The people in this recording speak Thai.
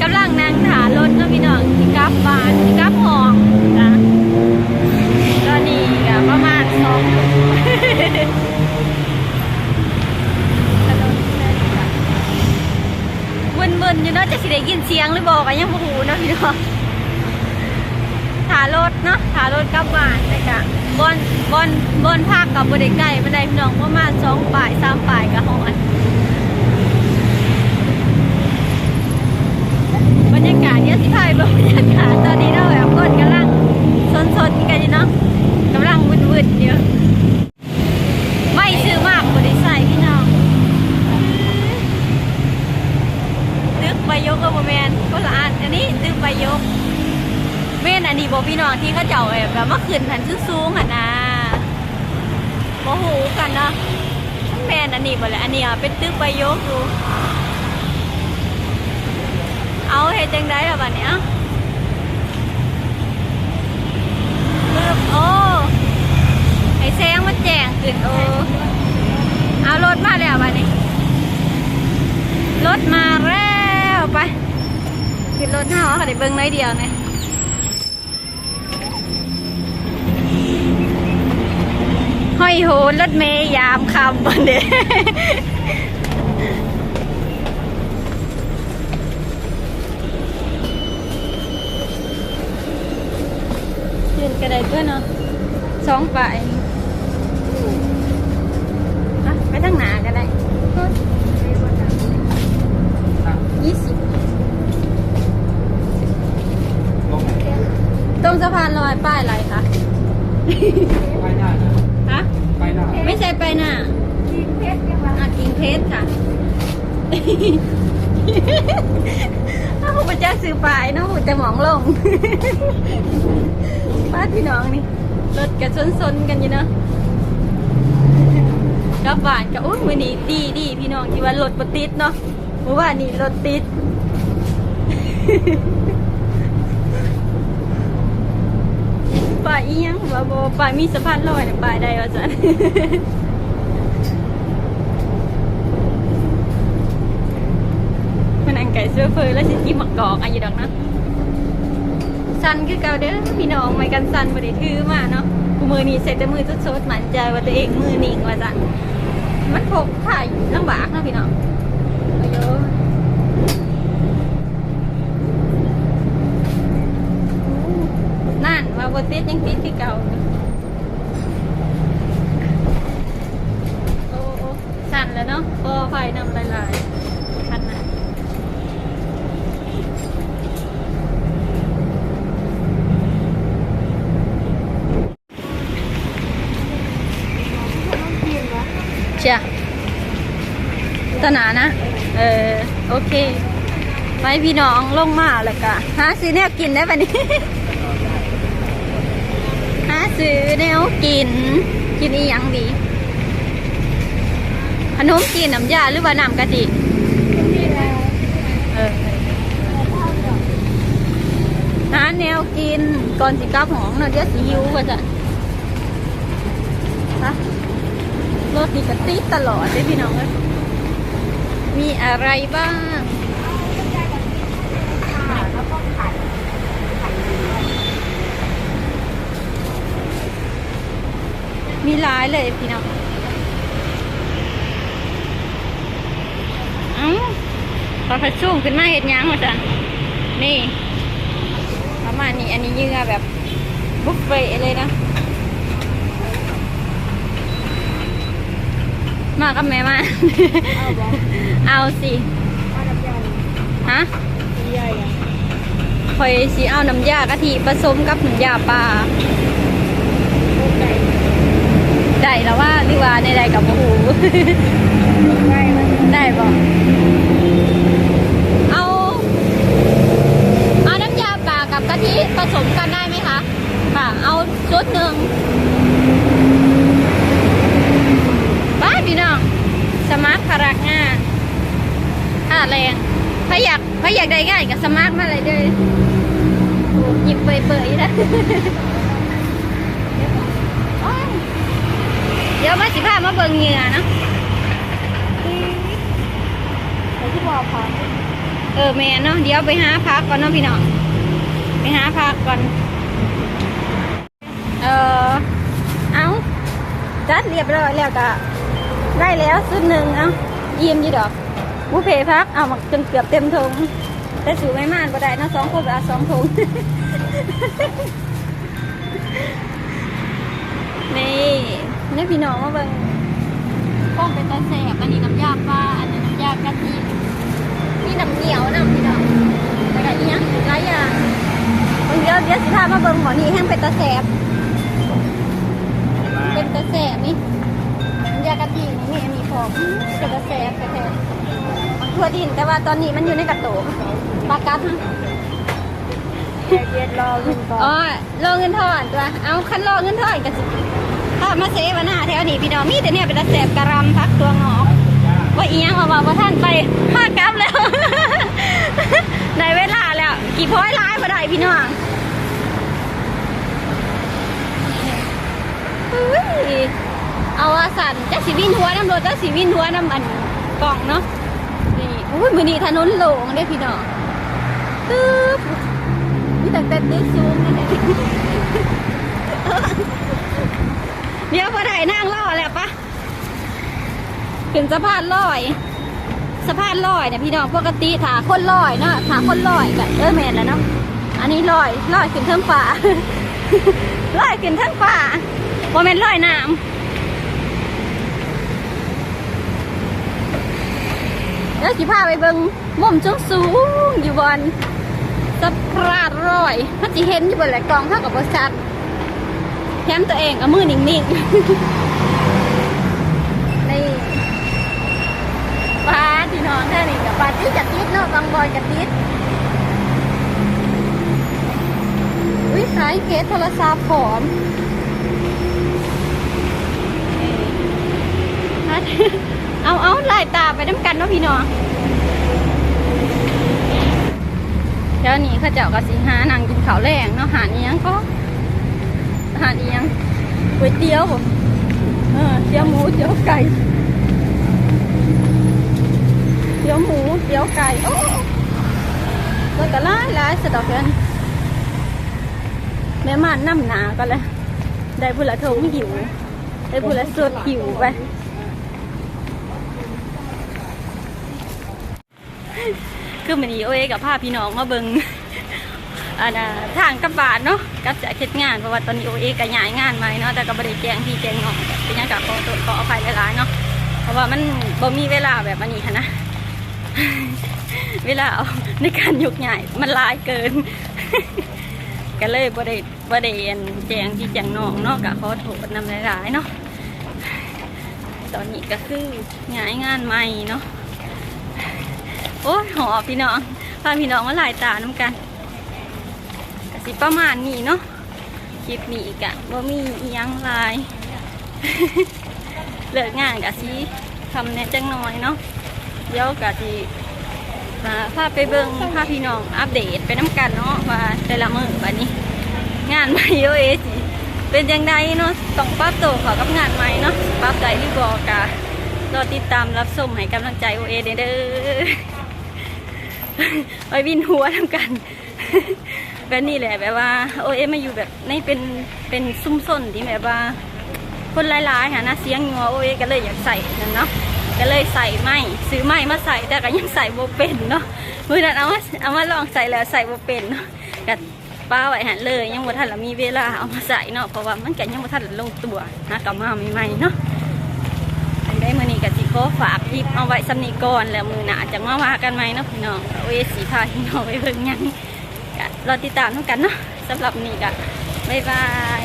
กำลังนั่งถารถก็พี่น้องที่กลับบ้านที่กลับหองนะตอนนี้ก็ประมาณสองมึนๆอยู่น่าจะสิได้ยินเสียงหรือบอกกันยังบ่รู้เนะพี่น้องถารถเนาะถารถกลับบ้านแต่กะบนบนบนภาคกับบริไก่บันไดพี่น้องประมาณสองป่ายสามป่ายกับหอง รยากาศเนี่ยสิพายเบิ่งบรรยากาศตอนนี้เนาแบบคนกำลังสนๆกันอยู่เนาะกำลังวุ่นๆอยู่ไม่ซื้อมากบ่ได้ใส่พี่น้องตึกใบยกกับโมแมนก็ละอันอันนี้ตึกใบยกเม่นอันนี้บอกพี่น้องที่เขาเจ้าแบบแบบมาขึ้นหันสูงๆอะนะโมโหกันเนาะแม่นอันนี้บ่แหละอันนี้เป็นตึกใบยกอยู่ เอาเฮ็ดจังไดล่ะบัดเนี้ยปึ๊บโอ้ไอ้แสงมันแจ้งขึ้นโอ้เอารถมาแล้วบัดนี้ รถมาแล้วไปขึ้นรถห้าเขาได้เบิ้งน้อยเดียวเนี่ยห้อยโหนรถเมย์ยามคำวันเด้ยืนกระไดเพื่อนเนาะ สองฝ่ายอะไปทางหนาก็ได้ยี่สิบลงไหนตรงสะพานลอยป้ายอะไรคะไปหน้านะฮะไปหน้าไม่ใช่ไปหน้าอากิงเพชรค่ะถ้าผมจะซื้อไปเนาะผมจะหมองลงป้าพี่น้องนี่ รถกับซนๆกันอยู่เนาะกลับบ้านก็อุ้ยวันนี้ดีดีพี่น้องที่ว่ารถบติดเนาะเมื่อวานนี้รถติดป่าอียังว่าบ่ป่ามีสะพานลอยน่ะป่าใดว่าจันมันอังไก่เสื้อเฟอแล้วสิกินหมักกอกอันอยู่ดอกนะ สันคือเก่าเด้อพี่น้องไม่กันสันบ่ได้ถือมาเนาะกูมือนี้ใส่แต่มือสดๆหมันใจว่าตัวเองมือนิ่งว่าจันมันพกถ่ายลำบากเนาะพี่น้องอายุนั่นว่าบ่ติดยังติดคือเก่าโอ้โอ้สั่นแล้วเนาะพอไฟนำลายๆคันน่ะ เชีย ตนานะ เออ โอเค ไปพี่น้องลงมาแล้วก็หาซื้อแนวกินได้ปะนี่หาซื้อแนวกิน กินอีหยังดี ขนมกินน้ำยาหรือว่าน้ำกะทิเออหาแนวกินก่อนสิกลับห้องเนาะเดี๋ยวสิหิวว่าจะฮะรถนี่ก็ติดตลอดเลยพี่น้องเอ้ย มีอะไรบ้างมีหลายเลยพี่น้องอือตอนพัดชุ่มขึ้นมาเห็ดยังมาจ้ะนี่ ประมาณนี้ อันนี้เยื่อแบบบุฟเฟ่เลยนะ มากับแม่มา เอาบ่เอาสิเอาน้ำยาฮะใหญ่อะคอยสิเอาน้ำยากะทิผสมกับน้ำยาปลาโอเคได้แล้วว่าหรือว่าในใดกับโอ้โหได้ไหมได้บ่เอา เอาน้ำยาปลากับกะทิผสมกันได้ไหมคะ ค่ะ เอาชุดหนึ่งบ้าพี่น้อง สมาร์ทพรักงานค่าแรงถ้าอยากถ้าอยากได้ง่ายกับสมาร์ทมาเลยเด้อโอ้ห ยิบเปื่อยๆนะเดี๋ยวมาสิพามาเบิ่งเหงื่อนะแต่ที่บอกพอเออแม่เนาะเดี๋ยวไปหาพักก่อนเนาะพี่น้องไปหาพักก่อน เออเอาจัดเรียบร้อยแล้วก็ได้แล้วสุดหนึ่งเอ้ายิ้มยี่ดอกบุเฟ่พักเอามาจนเกือบเต็มทงแต่สูไม่มากก็ได้นาะสองคนเอาสองทง นี่นี่พี่น้องมาเบิ่งก้องเป็นตาแสบอันนี้น้ำยาปลาอันนี้น้ำยากะทินี่น้ำเหนียวน้ำพี่น้องแล้วก็อีกอย่างหลายอย่างบางเดียวเดี๋ยวสิพามาเบิ่งหมอนี่แห้งเป็นตาแสบเป็นกระแสบนี่น้ำยากะทินี่มีอันนี้พร้อมเป็นกระแสกระแสมันทั่วดินแต่ว่าตอนนี้มันอยู่ในกระโตกปลากัดฮะ เดี๋ยนรอเงินก่อนอ๋อรอเงินทอนตัว เอาคันรอเงินทอนกันสิถ้ามาเซวนหน้าแถวนี้พี่น้องมีแต่เนี่ยเป็นกระแสกระรำพักตัวงอกว่าอียังเอามาว่าท่านไปพากลับแล้วได้เวลาแล้ว กี่พ้อยร้ายมาได้พี่น้องเอาอาสันจะสีวินหัวน้ำรถจะสีวินหัวน้ำมันกล่องเนาะนี่อุ้ยมือนี้ถนนโล่งเด้พี่น้องตึ๊บ มีแต่เต็มที่ซูมนั่นเองเดี๋ยวพอได้นั่งล่อแล้วปะขึ้นสะพานลอยสะพานลอยเนี่ยพี่น้องปกติถาคนลอยเนาะถาคนลอยกับเออแมนแล้วเนาะอันนี้ลอยลอยขึ้นเทิงป่าลอยขึ้นเทิงป่าว่าแมนลอยน้ำแล้วสิพาไปเบิงมุมสูงสูงอยู่บน สะพราดร้อยถ้าจิเห็นอยู่บนแหละกองเท่ากับบริษัทแถมตัวเองเอามือนิ่งๆนี่ปลาที่นอนแค่นี้กับปลาที่จัดติดเนาะบางบอยจัดติดวิขายเคสโทรศัพท์ผอมเอาเอาไล่ตาไปน้ำกันเนาะพี่น้อง เดี๋ย วนี้เขาเจ้าก็สิหานั่งกินข้าวแรงเนาะหาดอียงก็หาดอียงก๋วยเตี๋ยวเออเตี๋ยวหมูเตี๋ยวไก่เตี๋ยวหมูเตี๋ยวไก่โอ้แล้วก็หลายหลายสะดอกเกินแม่มานน้ำหนาก็เลยได้ผู้ละทงหิวได้ผู้ละสดหิวไป คือมันนี้โอเอกับพาพี่น้องมาเบิงอันน่ะทางกับบานเนาะกับจะเฮ็ดงานเพราะว่าตอนนี้โอเอก็ย้ายงานใหม่เนาะแต่ก็บ่ได้แจงพี่แจ้งน้องเป็นยังกับขอตัวขออภัยหลายๆเนาะเพราะว่ามันบ่มีเวลาแบบอันนี้ค่ะนะเวลาในการยกย้ายมันลายเกิน ก็เลยบ่ได้บ่ได้อันแจงพี่แจงน้องเนาะก็ขอโทษนำหลายๆเนาะตอนนี้ก็คือย้ายงานใหม่เนาะ โอ้ยหอพี่น้องพาพี่น้องมาหลายตาน้ำกันกสิประมาณนี้เนาะคลิปนี้อีกอะว่ามีอียังลายเลิกงานกะสิทำแน่จังน้อยเนาะเดี๋ยวกะสิมาพาไปเบิ่งพาพี่น้องอัปเดตไปน้ำกันเนาะว่าแต่ละมื้อวันนี้ งานใหม่โอเอสิเป็นยังไงเนาะต้องปรับตัวเขอกับงานใหม่เนาะปรับใจที่บอกกะรอติดตามรับชมให้กำลังใจโอเอเด้อ ไปวินหัวทำกัน แบบนี้แหละแบบว่าโอเอมาอยู่แบบในเป็นเป็นซุ้มส้นที่แบบว่า คนหลายๆค่ะนะเสียงงัวโอเอก็เลยอยากใส่นั่นเนาะก็เลยใส่ไม้ซื้อไม้มาใส่แต่ก็ยังใส่โบเป็นเนาะมือนั้นเอามาเอามาลองใส่แล้วใส่โบเป็นเนาะก็ป้าไหว้หันเลยยังบ่ทันละมีเวลาเอามาใส่เนาะเพราะว่ามันก็ยังบ่ทันละลงตัวนะก็มาใหม่ๆเนาะ มือนี้กับจิโก้ฝากคลิปเอาไว้สำนีก่อนแล้วมือหนาจะมาว่ากันไหมเนาะพี่น้องโอเอสีพาพี่น้องไปเบิ่งยังเรอติดตามทุกันเนาะสำหรับนี้ก็บ๊ายบาย